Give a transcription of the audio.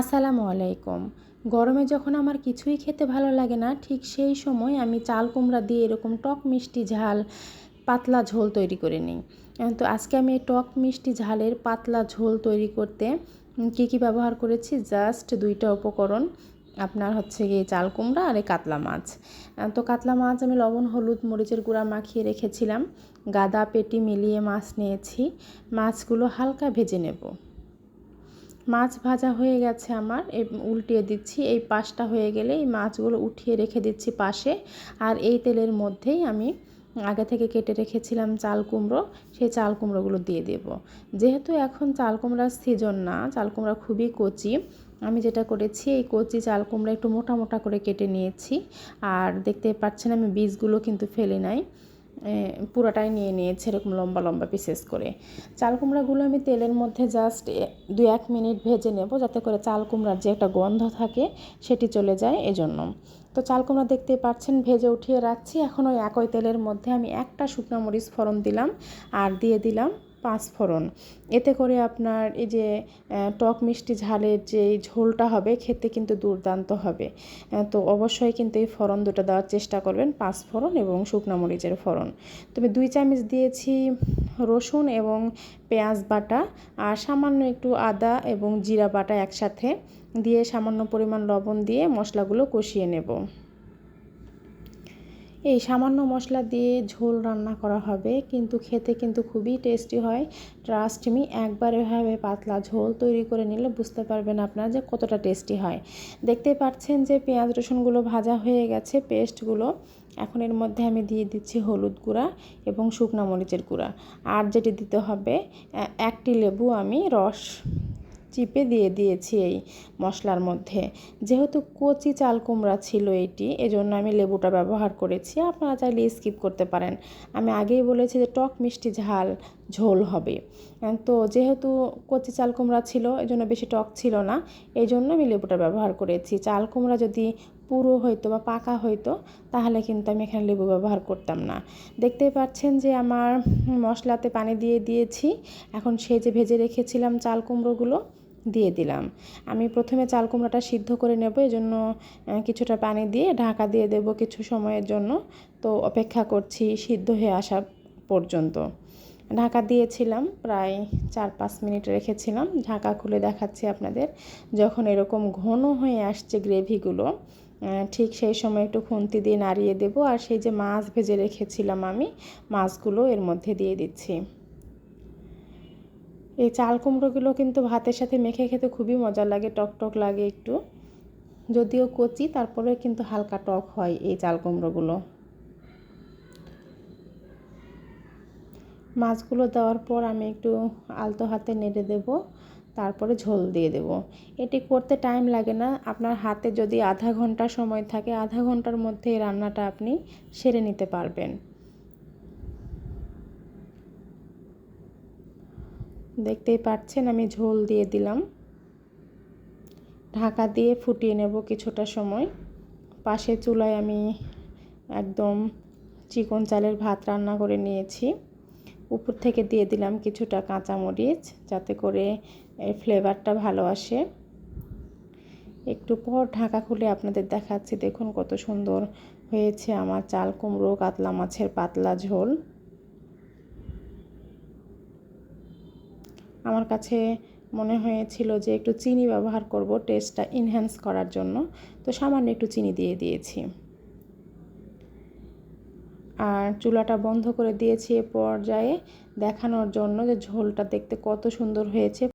আসসালামু আলাইকুম। গরমে যখন আমার কিছুই খেতে ভালো লাগে না, ঠিক সেই সময় আমি চাল কুমড়া দিয়ে এরকম টক মিষ্টি ঝাল, পাতলা ঝোল তৈরি করে নিই। তো আজকে আমি এই টক মিষ্টি ঝালের পাতলা ঝোল তৈরি করতে কী কী ব্যবহার করেছি? জাস্ট দুইটা উপকরণ, আপনার হচ্ছে গিয়ে চাল কুমড়া আর এই কাতলা মাছ। তো কাতলা মাছ আমি লবণ, হলুদ, মরিচের গুঁড়া মাখিয়ে রেখেছিলাম। গাদা, পেটি মিলিয়ে মাছ নিয়েছি। মাছগুলো হালকা ভেজে নেব। মাছ ভাজা হয়ে গেছে আমার। উল্টিয়ে দিচ্ছি। এই পাশটা হয়ে গেলে এই মাছগুলো উঠিয়ে রেখে দিচ্ছি পাশে। আর এই তেলের মধ্যেই আমি আগে থেকে কেটে রেখেছিলাম চাল কুমড়ো। সেই চাল কুমড়োগুলো দিয়ে দেব। যেহেতু এখন চাল কুমড়ার সিজন না, চাল কুমড়া খুবই কচি, আমি যেটা করেছি, এই কচি চাল কুমড়া একটু মোটা মোটা করে কেটে নিয়েছি। আর দেখতে পাচ্ছেন আমি বীজগুলো কিন্তু ফেলে নাই। পুরোটাই নিয়ে নিয়েছে এরকম লম্বা লম্বা পিসেস করে। চাল কুমড়াগুলো আমি তেলের মধ্যে জাস্ট দু এক মিনিট ভেজে নেব যাতে করে চাল কুমড়ার যে একটা গন্ধ থাকে সেটি চলে যায় এজন্য। তো চাল কুমড়া দেখতে পাচ্ছেন ভেজে উঠিয়ে রাখছি। এখন ওই একই তেলের মধ্যে আমি একটা শুকনো মরিচ ফোড়ন দিলাম আর দিয়ে দিলাম পাঁচ ফোড়ন এতে করে আপনার এই যে টক মিষ্টি ঝালের যে ঝোলটা হবে, খেতে কিন্তু দুর্দান্ত হবে। তো অবশ্যই কিন্তু এই ফোড়ন দুটো দেওয়ার চেষ্টা করবেন পাঁচ ফোড়ন এবং শুকনো মরিচের ফোড়ন। তবে দুই চামচ দিয়েছি রসুন এবং পেঁয়াজ বাটা আর সামান্য একটু আদা এবং জিরা বাটা একসাথে দিয়ে সামান্য পরিমাণ লবণ দিয়ে মশলাগুলো কষিয়ে নেব। এই সামান্য মশলা দিয়ে ঝোল রান্না করা হবে, কিন্তু খেতে কিন্তু খুবই টেস্টি হয়। ট্রাস্ট মি একবার এভাবে পাতলা ঝোল তৈরি করে নিলে বুঝতে পারবেন আপনারা যে কতটা টেস্টি হয়। দেখতে পাচ্ছেন যে পেঁয়াজ রসুনগুলো ভাজা হয়ে গেছে, পেস্টগুলো। এখন এর মধ্যে আমি দিয়ে দিচ্ছি হলুদ গুঁড়া এবং শুকনো মরিচের গুঁড়া। আর যেটি দিতে হবে একটি লেবু আমি রস। চিপে দিয়ে দিয়েছি এই মশলার মধ্যে। যেহেতু কচি চাল কুমড়া ছিল এটি, এজন্য আমি লেবুটা ব্যবহার করেছি। আপনারা চাইলে স্কিপ করতে পারেন। আমি আগেই বলেছি যে টক মিষ্টি ঝাল, ঝোল হবে। তো যেহেতু কচি চাল কুমড়া ছিল এই জন্য বেশি টক ছিল না এই জন্য আমি লেবুটা ব্যবহার করেছি। চাল কুমড়া যদি পুরো হইতো বা পাকা হইতো, তাহলে কিন্তু আমি এখানে লেবু ব্যবহার করতাম না। দেখতেই পাচ্ছেন যে আমার মশলাতে পানি দিয়ে দিয়েছি। এখন সেই যে ভেজে রেখেছিলাম চাল কুমড়োগুলো। দিয়ে দিলাম। আমি প্রথমে চাল কুমড়াটা সিদ্ধ করে নেব এই জন্য কিছুটা পানি দিয়ে ঢাকা দিয়ে দেব কিছু সময়ের জন্য। তো অপেক্ষা করছি সিদ্ধ হয়ে আসা পর্যন্ত। ঢাকা দিয়েছিলাম, প্রায় চার পাঁচ মিনিট রেখেছিলাম। ঢাকা খুলে দেখাচ্ছি আপনাদের। যখন এরকম ঘন হয়ে আসছে গ্রেভিগুলো ঠিক সেই সময় একটু খুন্তি দিয়ে নাড়িয়ে দেব। আর সেই যে মাছ ভেজে রেখেছিলাম আমি, মাছগুলো এর মধ্যে দিয়ে দিচ্ছি। এই চাল কুমড়োগুলো কিন্তু ভাতের সাথে মেখে খেতে খুবই মজা লাগে, টক টক লাগে একটু। যদিও কচি, তারপরে কিন্তু হালকা টক হয় এই চাল কুমড়োগুলো। মাছগুলো দেওয়ার পর আমি একটু আলতো হাতে নেড়ে দেব, তারপরে ঝোল দিয়ে দেব। এটি করতে টাইম লাগে না, আপনার হাতে যদি আধা ঘণ্টা সময় থাকে, আধা ঘণ্টার মধ্যে এই রান্নাটা আপনি সেরে নিতে পারবেন। দেখতেই পাচ্ছেন, আমি ঝোল দিয়ে দিলাম। ঢাকা দিয়ে ফুটিয়ে নেব কিছুটা সময়। পাশে চুলায় আমি একদম চিকন চালের ভাত রান্না করে নিয়েছি। উপর থেকে দিয়ে দিলাম কিছুটা কাঁচামরিচ যাতে করে এর ফ্লেভারটা ভালো আসে। একটু পর ঢাকা খুলে আপনাদের দেখাচ্ছি, দেখুন কত সুন্দর হয়েছে আমার চাল কুমড়ো, কাতলা মাছের পাতলা ঝোল। আমার কাছে মনে হয়েছিল যে একটু চিনি ব্যবহার করব টেস্টটা ইনহ্যান্স করার জন্য। তো সামান্য একটু চিনি দিয়ে দিয়েছি। আর চুলাটা বন্ধ করে দিয়েছি এ পর্যায়ে। দেখানোর জন্য যে ঝোলটা দেখতে কত সুন্দর হয়েছে।